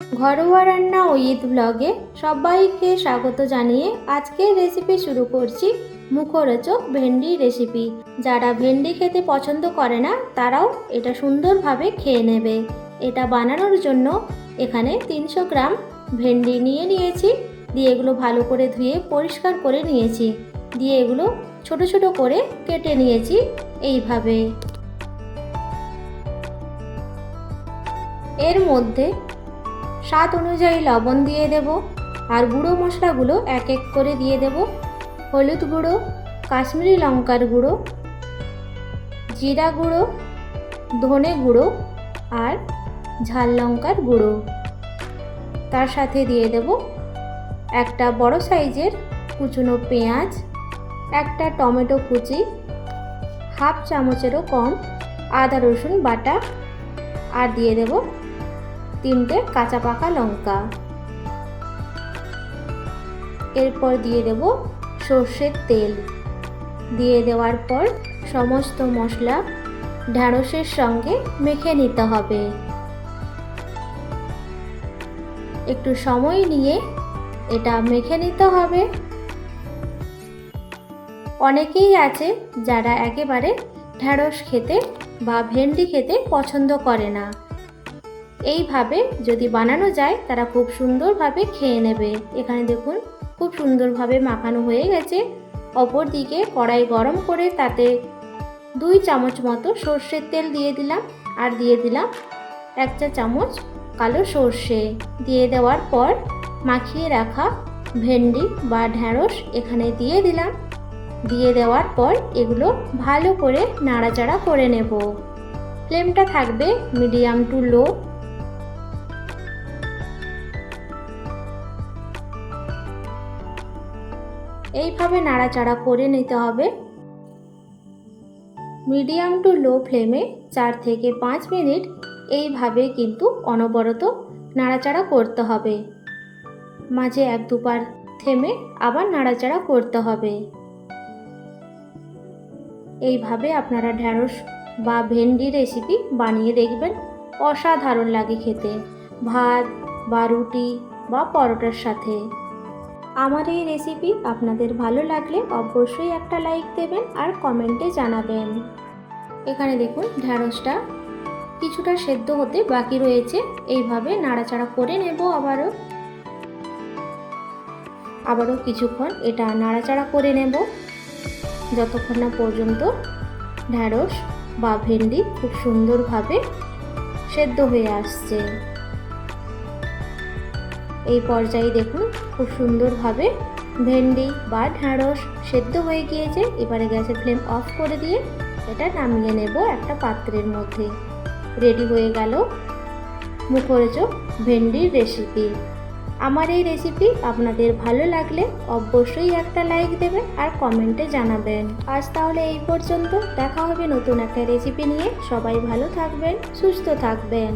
ঘরোয়া রান্না ও ঈদ ব্লগে সবাইকে স্বাগত জানিয়ে আজকের রেসিপি শুরু করছি মুখরোচক ভেন্ডি রেসিপি যারা ভেন্ডি খেতে পছন্দ করে না, তারাও এটা সুন্দরভাবে খেয়ে নেবে। এটা বানানোর জন্য এখানে তিনশো গ্রাম ভেন্ডি নিয়ে নিয়েছি, দিয়ে এগুলো ভালো করে ধুয়ে পরিষ্কার করে নিয়েছি। দিয়ে এগুলো ছোট ছোট করে কেটে নিয়েছি এইভাবে। এর মধ্যে স্বাদ অনুযায়ী লবণ দিয়ে দেব আর গুঁড়ো মশলাগুলো এক এক করে দিয়ে দেব। হলুদ গুঁড়ো, কাশ্মীরি লঙ্কার গুঁড়ো, জিরা গুঁড়ো, ধনে গুঁড়ো আর ঝাল লঙ্কার গুঁড়ো। তার সাথে দিয়ে দেব একটা বড় সাইজের কুচনো পেঁয়াজ, একটা টমেটো কুচি, হাফ চামচেরও কম আদা রসুন বাটা আর দিয়ে দেব তিনটে কাঁচা পাকা লঙ্কা। এরপর দিয়ে দেব সর্ষের তেল। দিয়ে দেওয়ার পর সমস্ত মশলা ঢ্যাঁড়সের সঙ্গে মেখে নিতে হবে। একটু সময় নিয়ে এটা মেখে নিতে হবে। অনেকেই আছে যারা একেবারে ঢ্যাঁড়স খেতে বা ভেন্ডি খেতে পছন্দ করে না। এইভাবে যদি বানানো যায়, তারা খুব সুন্দরভাবে খেয়ে নেবে। এখানে দেখুন, খুব সুন্দরভাবে মাখানো হয়ে গেছে। অপর দিকে কড়াই গরম করে তাতে দুই চামচ মতো সর্ষের তেল দিয়ে দিলাম। আর দিয়ে দিলাম এক চা চামচ কালো সর্ষে। দিয়ে দেওয়ার পর মাখিয়ে রাখা ভেন্ডি বা ঢ্যাঁড়স এখানে দিয়ে দিলাম। দিয়ে দেওয়ার পর এগুলো ভালো করে নাড়াচাড়া করে নেব। ফ্লেমটা থাকবে মিডিয়াম টু লো। এইভাবে নাড়াচাড়া করে নিতে হবে। মিডিয়াম টু লো ফ্লেমে চার থেকে পাঁচ মিনিট এইভাবে কিন্তু অনবরত নাড়াচাড়া করতে হবে। মাঝে এক দুবার থেমে আবার নাড়াচাড়া করতে হবে। এইভাবে আপনারা ঢ্যাঁড়স বা ভেন্ডি রেসিপি বানিয়ে দেখবেন, অসাধারণ লাগে খেতে। ভাত বা রুটি বা পরোটার সাথে। আমার এই রেসিপি আপনাদের ভালো লাগলে অবশ্যই একটা লাইক দেবেন আর কমেন্টে জানাবেন। এখানে দেখুন ঢ্যাঁড়সটা কিছুটা সেদ্ধ হতে বাকি রয়েছে। এইভাবে নাড়াচাড়া করে নেব আবারও। আবারও কিছুক্ষণ এটা নাড়াচাড়া করে নেব। যতক্ষণ না পর্যন্ত ঢ্যাঁড়স বা ভেন্ডি খুব সুন্দরভাবে সেদ্ধ হয়ে আসছে। এই পর্যায়ে দেখুন, খুব সুন্দরভাবে ভেন্ডি বা ঢ্যাঁড়স সেদ্ধ হয়ে গিয়েছে। এবারে গ্যাসের ফ্লেম অফ করে দিয়ে এটা নামিয়ে নেব একটা পাত্রের মধ্যে। রেডি হয়ে গেল মুখরোচক ভেন্ডির রেসিপি। আমার এই রেসিপি আপনাদের ভালো লাগলে অবশ্যই একটা লাইক দেবেন আর কমেন্টে জানাবেন। আজ তাহলে এই পর্যন্ত। দেখা হবে নতুন একটা রেসিপি নিয়ে। সবাই ভালো থাকবেন, সুস্থ থাকবেন।